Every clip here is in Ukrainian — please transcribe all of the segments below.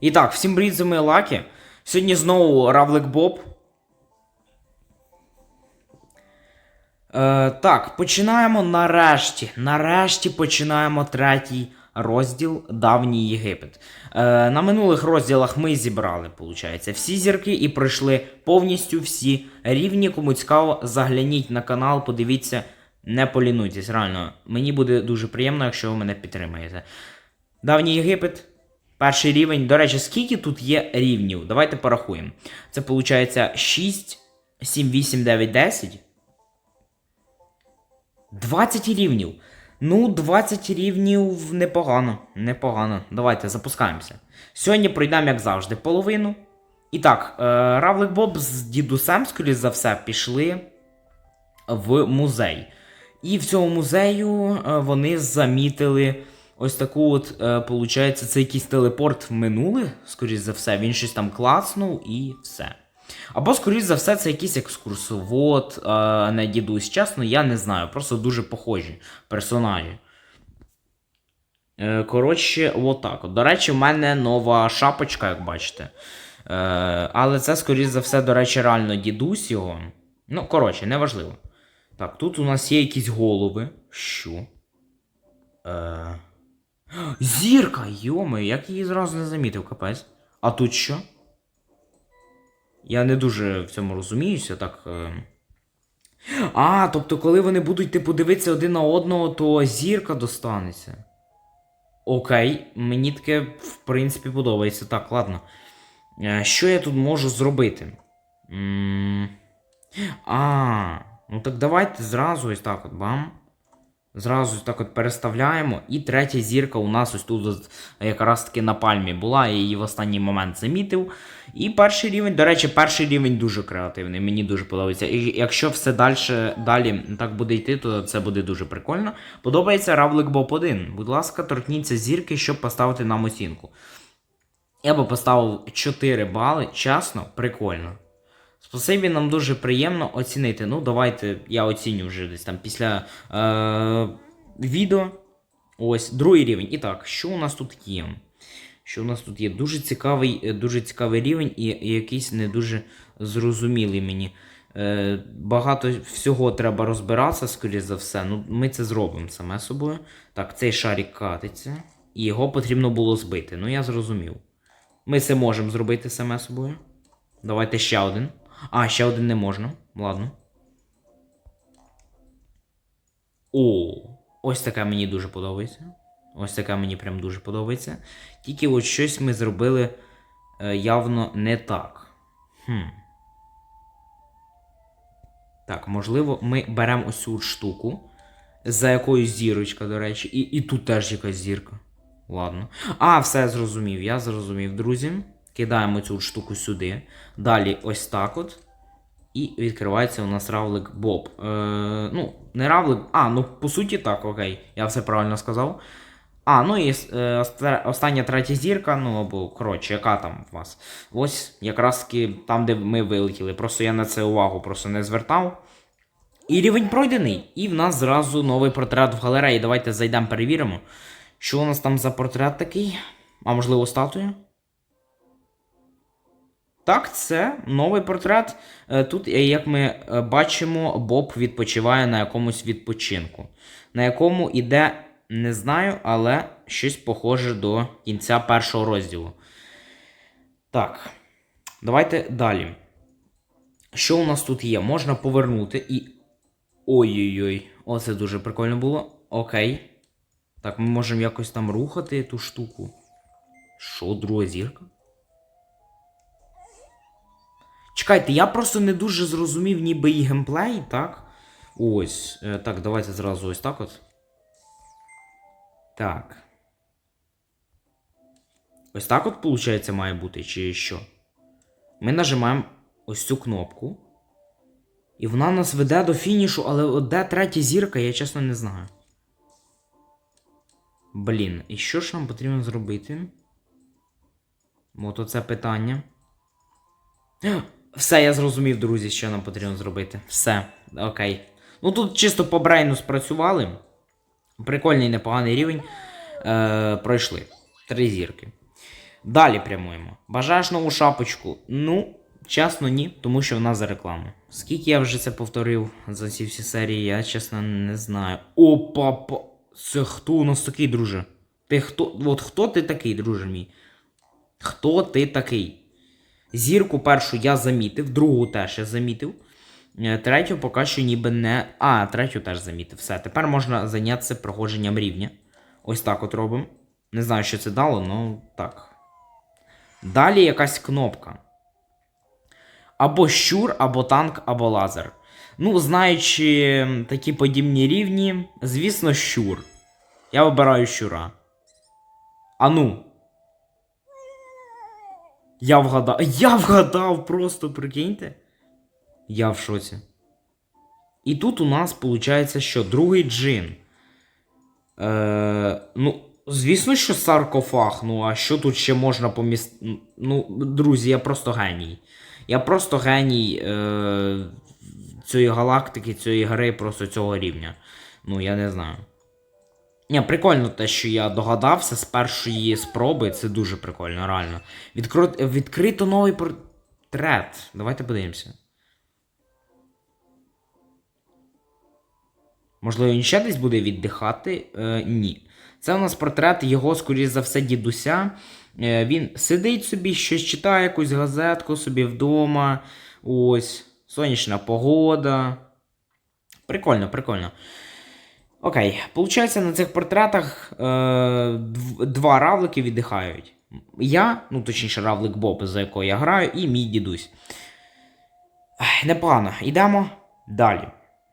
І так, всім привіт, ми Лакі. Сьогодні знову Равлик Боб. Е, так, починаємо нарешті. Нарешті починаємо третій розділ Давній Єгипет. Е, на минулих розділах ми зібрали, виходить, всі зірки і пройшли повністю всі рівні. Кому цікаво, загляніть на канал, подивіться, не полінуйтесь. Реально, мені буде дуже приємно, якщо ви мене підтримаєте. Давній Єгипет. Перший рівень. До речі, скільки тут є рівнів? Давайте порахуємо. Це виходить 6, 7, 8, 9, 10. 20 рівнів. Ну, 20 рівнів непогано. Непогано. Давайте запускаємося. Сьогодні пройдемо, як завжди, половину. І так, е, Равлик Боб з дідусем, скоріш за все, пішли в музей. І в цьому музею е, вони замітили ось таку от, е, получається, це якийсь телепорт в минуле, скоріш за все, він щось там клацнув і все. Або, скоріш за все, це якийсь екскурсовод, е, а не дідусь. Чесно, я не знаю. Просто дуже похожі персонажі. Е, Коротше, отак. от. До речі, в мене нова шапочка, як бачите. Е, Але це, скоріш за все, до речі, реально дідусь його. Ну, коротше, неважливо. Так, тут у нас є якісь голови. Що? Е... Зірка! Йоми, як її зразу не замітив, капець. А тут що? Я не дуже в цьому розуміюся, так. Е... А, тобто, коли вони будуть типу дивитися один на одного, то зірка достанеться. Окей, мені таке, в принципі, подобається. Так, ладно. Е, Що я тут можу зробити? А, ну так давайте зразу ось так от бам. Зразу так от переставляємо. І третя зірка у нас ось тут якраз таки на пальмі була, я її в останній момент замітив. І перший рівень, до речі, перший рівень дуже креативний, мені дуже подобається. І якщо все далі, далі так буде йти, то це буде дуже прикольно. Подобається Равлик Боб 1. Будь ласка, торкніться зірки, щоб поставити нам оцінку. Я би поставив 4 бали, чесно, прикольно. Спасибі, нам дуже приємно оцінити. Ну, давайте я оціню вже десь там після е- відео. Ось, другий рівень. І так, що у нас тут є? Що у нас тут є? Дуже цікавий, е, дуже цікавий рівень і, якийсь не дуже зрозумілий мені. Е, багато всього треба розбиратися, скоріш за все. Ну, ми це зробимо саме собою. Так, цей шарик катиться. І його потрібно було збити. Ну, я зрозумів. Ми це можемо зробити саме собою. Давайте ще один. А, ще один не можна. Ладно. О, ось таке мені дуже подобається. Ось таке мені прям дуже подобається. Тільки от щось ми зробили е, явно не так. Хм. Так, можливо, ми беремо ось цю штуку. За якоюсь зірочка, до речі, і, і тут теж якась зірка. Ладно. А, все зрозумів. Я зрозумів, друзі. Кидаємо цю штуку сюди. Далі ось так от. І відкривається у нас равлик Боб. Е, ну, не равлик. А, ну по суті так, окей. Я все правильно сказав. А, ну і е, остання третя зірка, ну або коротше, яка там у вас? Ось якраз там, де ми вилетіли. Просто я на це увагу просто не звертав. І рівень пройдений. І в нас зразу новий портрет в галереї. Давайте зайдемо, перевіримо. Що у нас там за портрет такий? А можливо, статуя? Так, це новий портрет. Е, Тут, е, як ми е, бачимо, Боб відпочиває на якомусь відпочинку. На якому іде, не знаю, але щось похоже до кінця першого розділу. Так, давайте далі. Що у нас тут є? Можна повернути і. Ой-ой-ой, оце дуже прикольно було. Окей. Так, ми можемо якось там рухати ту штуку. Що, друга зірка? Чекайте, я просто не дуже зрозумів ніби і геймплей, так? Ось. Е, так, давайте зразу ось так от. Так. Ось так от, виходить, має бути, чи що? Ми нажимаємо ось цю кнопку. І вона нас веде до фінішу, але от де третя зірка, я чесно не знаю. Блін, і що ж нам потрібно зробити? От оце питання. Все, я зрозумів, друзі, що нам потрібно зробити. Все, окей. Ну тут чисто по брейну спрацювали. Прикольний непоганий рівень. Е, пройшли. Три зірки. Далі прямуємо. Бажаєш нову шапочку? Ну, чесно, ні, тому що вона за рекламу. Скільки я вже це повторив за ці всі серії, я чесно не знаю. Опа, па. Це хто у нас такий, друже? Ти хто? От хто ти такий, друже мій? Хто ти такий? Зірку першу я замітив, другу теж я замітив. Е, Третю поки що ніби не. А, третю теж замітив. Все, тепер можна зайнятися проходженням рівня. Ось так от робимо. Не знаю, що це дало, але так. Далі якась кнопка. Або щур, або танк, або лазер. Ну, знаючи такі подібні рівні, звісно, щур. Я вибираю щура. А ну. Я вгадав. Я вгадав просто, прикиньте. Я в шоці. І тут у нас виходить, що другий джин. Е, ну, звісно, що саркофаг. Ну, а що тут ще можна помістити? Ну, друзі, я просто геній. Я просто геній е, цієї галактики, цієї гри, просто цього рівня. Ну, я не знаю. Ні, прикольно те, що я догадався з першої спроби, це дуже прикольно, реально. Відкро... Відкрито новий портрет. Давайте подивимося. Можливо, він ще десь буде віддихати? Е, ні. Це у нас портрет його, скоріш за все, дідуся. Е, він сидить собі, щось читає якусь газетку собі вдома. Ось. Сонячна погода. Прикольно, прикольно. Окей, получається, на цих портретах е, два равлики віддихають. Я, ну точніше, равлик Боб, за якого я граю, і мій дідусь. Непогано. Йдемо далі.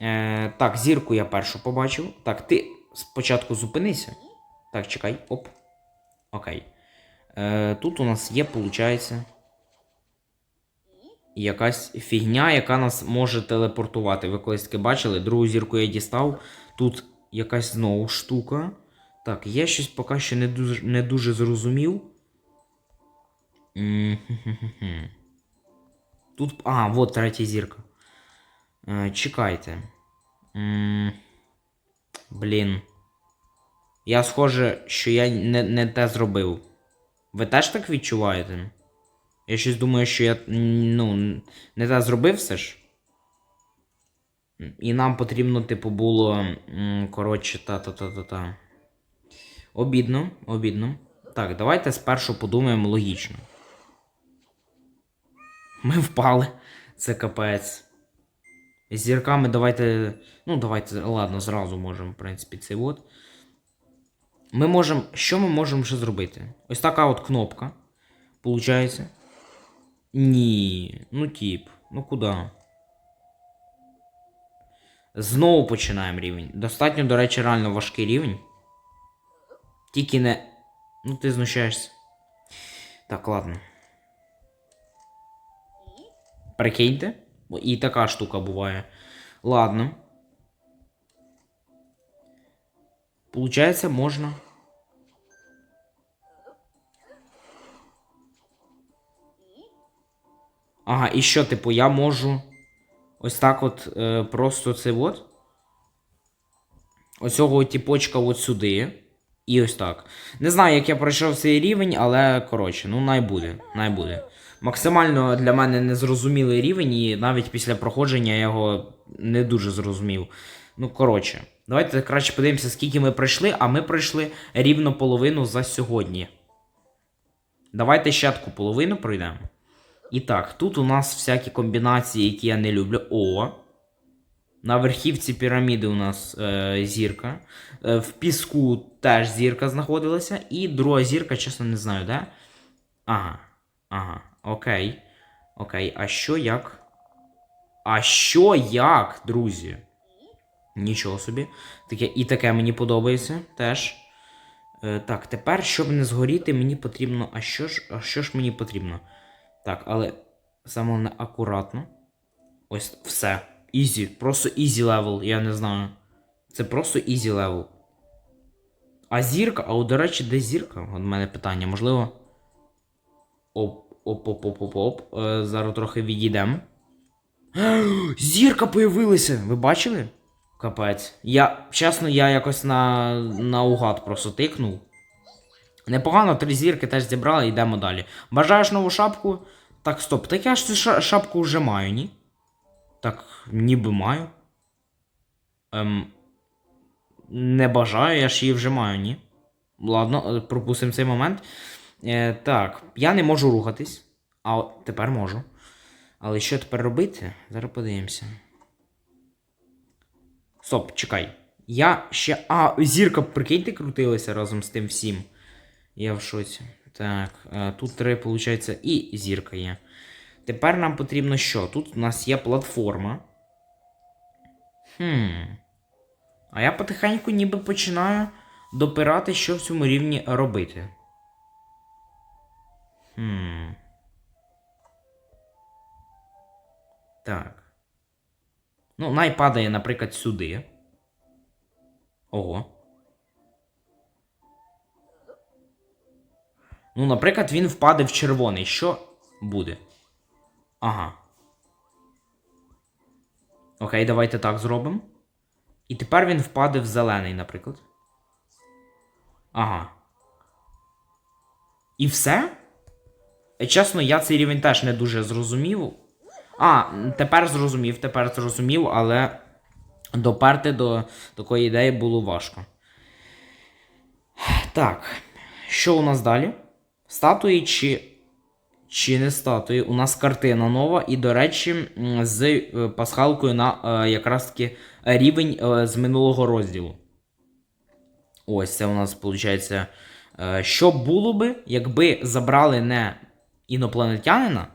Е, так, зірку я першу побачив. Так, ти спочатку зупинися. Так, чекай. Оп. Окей. Е, тут у нас є, виходить, якась фігня, яка нас може телепортувати. Ви колись таке бачили? Другу зірку я дістав. Тут якась знову штука. Так, я щось поки що не дуже, не дуже зрозумів. Тут. А, вот третя зірка. Е, чекайте. Блін. Я схоже, що я не, не те зробив. Ви теж так відчуваєте? Я щось думаю, що я ну, не те зробив все ж. І нам потрібно, типу, було. Коротше, та-та-та-та-та. Обідно, обідно. Так, давайте спершу подумаємо логічно. Ми впали. Це капець. З зірками давайте. Ну, давайте, ладно, зразу можемо, в принципі, цей от. Ми можемо. Що ми можемо ще зробити? Ось така от кнопка. Получається. Ні. Ну, тип. Ну куди? Знову починаємо рівень. Достатньо, до речі, реально важкий рівень. Тільки не. Ну, ти знущаєшся. Так, ладно. Прикиньте. І така штука буває. Ладно. Получається, можна. Ага, і що, типу, я можу. Ось так от е, просто це от. Оцього тіпочка от сюди. І ось так. Не знаю, як я пройшов цей рівень, але коротше, ну най буде. Най буде. Максимально для мене незрозумілий рівень, і навіть після проходження я його не дуже зрозумів. Ну, коротше, давайте краще подивимося, скільки ми пройшли, а ми пройшли рівно половину за сьогодні. Давайте ще половину пройдемо. І так, тут у нас всякі комбінації, які я не люблю. О. На верхівці піраміди у нас е, зірка. Е, в піску теж зірка знаходилася. І друга зірка, чесно, не знаю, де. Ага. Ага. Окей. Окей. А що як? А що як, друзі? Нічого собі. Таке, і таке мені подобається теж. Е, так, тепер, щоб не згоріти, мені потрібно. А що ж, а що ж мені потрібно? Так, але саме акуратно. Ось все. Ізі. Просто ізі левел, я не знаю. Це просто ізі левел. А зірка, а до речі, де зірка? От в мене питання, можливо. Оп, оп, оп, оп, оп, оп. Е, зараз трохи відійдемо. Зірка появилася! Ви бачили? Капець. Я, чесно, я якось на, наугад просто тикнув. Непогано, три зірки теж зібрали, йдемо далі. Бажаєш нову шапку? Так, стоп. Так я ж цю шапку вже маю, ні? Так, ніби маю. Ем, не бажаю, я ж її вже маю, ні? Ладно, е, пропустимо цей момент. Е, так, я не можу рухатись. А от тепер можу. Але що тепер робити? Зараз подивимося. Стоп, чекай. Я ще. А, зірка, прикиньте, крутилася разом з тим всім. Я в шоці. Так, е, тут три, виходить, і зірка є. Тепер нам потрібно що? Тут у нас є платформа. Хм. А я потихеньку ніби починаю допирати, що в цьому рівні робити. Хм. Так. Ну, най падає, наприклад, сюди. Ого. Ну, наприклад, він впаде в червоний. Що буде? Ага. Окей, давайте так зробимо. І тепер він впаде в зелений, наприклад. Ага. І все? Е, Чесно, я цей рівень теж не дуже зрозумів. А, тепер зрозумів, тепер зрозумів, але доперти до такої ідеї було важко. Так, що у нас далі? Статуї чи. Чи не статуї? У нас картина нова, і, до речі, з е, пасхалкою на е, якраз таки рівень е, з минулого розділу. Ось це у нас виходить. Що було би, якби забрали не інопланетянина,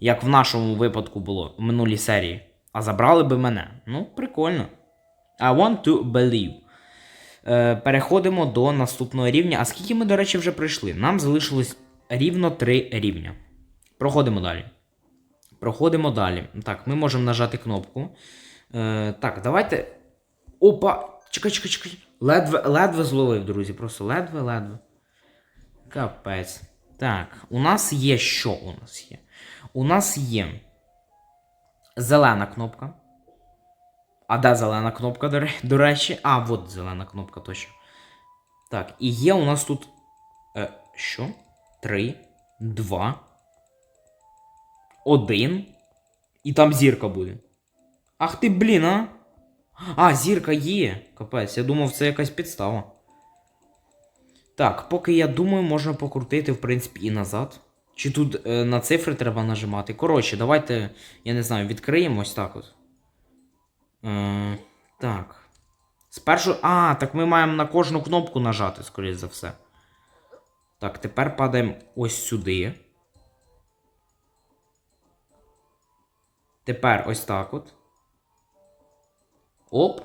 як в нашому випадку було в минулій серії, а забрали би мене. Ну, прикольно. I want to believe. Е, переходимо до наступного рівня. А скільки ми, до речі, вже пройшли? Нам залишилось рівно 3 рівня. Проходимо далі. Проходимо далі. Так, ми можемо нажати кнопку. Е, так, давайте. Опа! Чекай, чекай, чекай. Ледве, ледве зловив, друзі. Просто ледве, ледве. Капець. Так, у нас є що у нас є? У нас є зелена кнопка. А де зелена кнопка, до, речі? А, от зелена кнопка точно. Так, і є у нас тут. Е, що? Три, два. Один. І там зірка буде. Ах ти, блін, а? А, зірка є. Капець, я думав, це якась підстава. Так, поки я думаю, можна покрутити, в принципі, і назад. Чи тут е, на цифри треба нажимати? Коротше, давайте, я не знаю, відкриємо ось так от. Е, так. Спершу. А, так ми маємо на кожну кнопку нажати, скоріш за все. Так, тепер падаємо ось сюди. Тепер ось так от. Оп.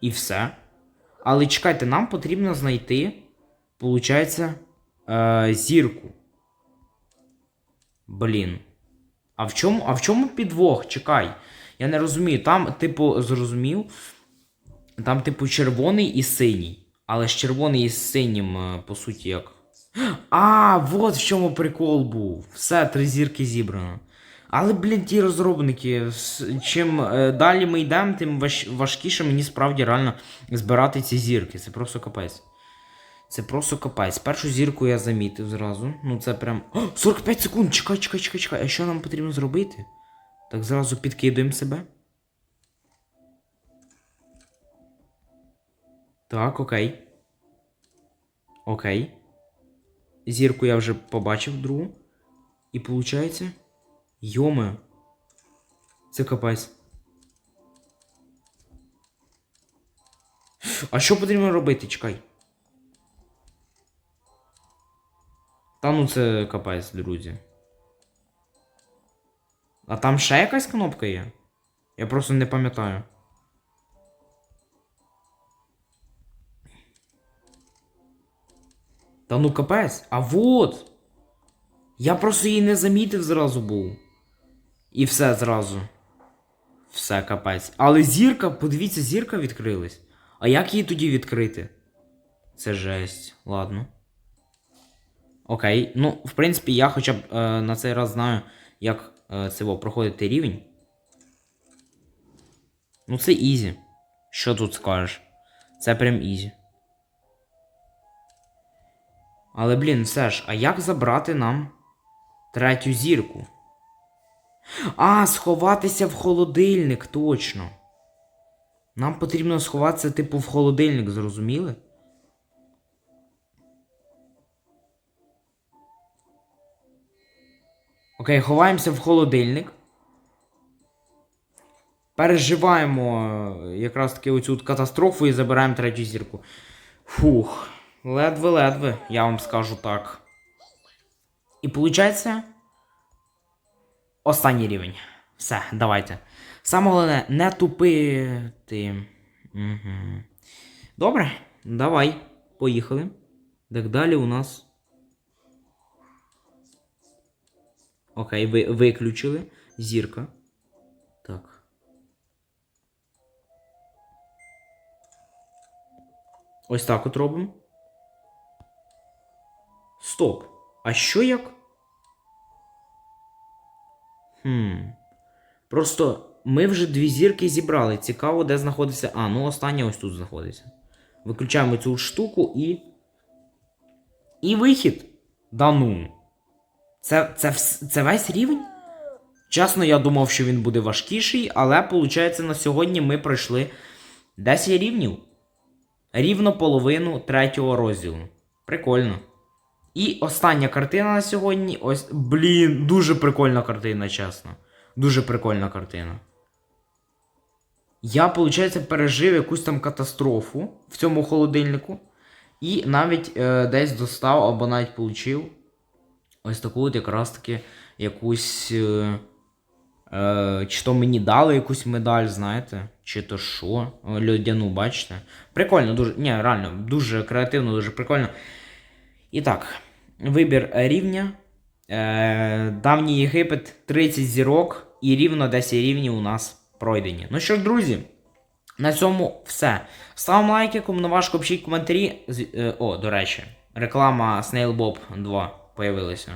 І все. Але чекайте, нам потрібно знайти, получається, е, зірку. Блін. А в чому, а в чому підвох? Чекай. Я не розумію. Там, типу, зрозумів. Там, типу, червоний і синій. Але ж червоний із синім, е, по суті, як. А, вот в чому прикол був. Все, три зірки зібрано. Але, блін, ті розробники, чим е, далі ми йдемо, тим важ, важкіше мені справді реально збирати ці зірки. Це просто капець. Це просто капець. Першу зірку я замітив зразу. Ну це прям. О, 45 секунд! Чекай, чекай, чекай, чекай. А що нам потрібно зробити? Так зразу підкидуємо себе. Так, окей. Окей. Зірку я вже побачив другу. І виходить. Йоме. Це капець. А що потрібно робити? Чекай. Та ну це капець, друзі. А там ще якась кнопка є? Я просто не пам'ятаю. Та ну капець. А вот! Я просто її не замітив зразу був. І все зразу. Все капець. Але зірка, подивіться, зірка відкрилась. А як її тоді відкрити? Це жесть. Ладно. Окей. Ну, в принципі, я хоча б е, на цей раз знаю, як е, це проходити рівень. Ну, це ізі. Що тут скажеш? Це прям ізі. Але, блін, все ж, а як забрати нам третю зірку? А, сховатися в холодильник, точно. Нам потрібно сховатися, типу, в холодильник, зрозуміли? Окей, ховаємося в холодильник. Переживаємо е, якраз таки оцю катастрофу і забираємо третю зірку. Фух, ледве-ледве, я вам скажу так. І виходить, останній рівень. Все, давайте. Саме головне, не тупити. Угу. Добре, давай, поїхали. Так далі у нас. Окей, ви, виключили. Зірка. Так. Ось так от робимо. Стоп. А що як? Хм. Просто ми вже дві зірки зібрали. Цікаво, де знаходиться. А, ну остання ось тут знаходиться. Виключаємо цю штуку і. І вихід. Да ну. Це, це, це весь рівень? Чесно, я думав, що він буде важкіший, але виходить, на сьогодні ми пройшли 10 рівнів. Рівно половину третього розділу. Прикольно. І остання картина на сьогодні. Ось. Блін, дуже прикольна картина, чесно. Дуже прикольна картина. Я, виходить, пережив якусь там катастрофу в цьому холодильнику. І навіть е, десь достав або навіть получив ось таку от якраз таки якусь. Е, е, чи то мені дали якусь медаль, знаєте? Чи то що? Льодяну, бачите? Прикольно, дуже. Ні, реально, дуже креативно, дуже прикольно. І так, вибір рівня. Е, Давній Єгипет 30 зірок і рівно 10 рівнів у нас пройдені. Ну що ж, друзі, на цьому все. Ставимо лайки, кому не важко, пишіть коментарі. Е, О, до речі, реклама SnailBob 2 появилася.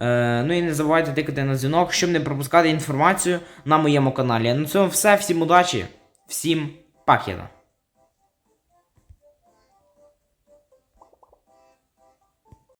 Е, ну і не забувайте тикати на дзвінок, щоб не пропускати інформацію на моєму каналі. На цьому все. Всім удачі, всім пакета.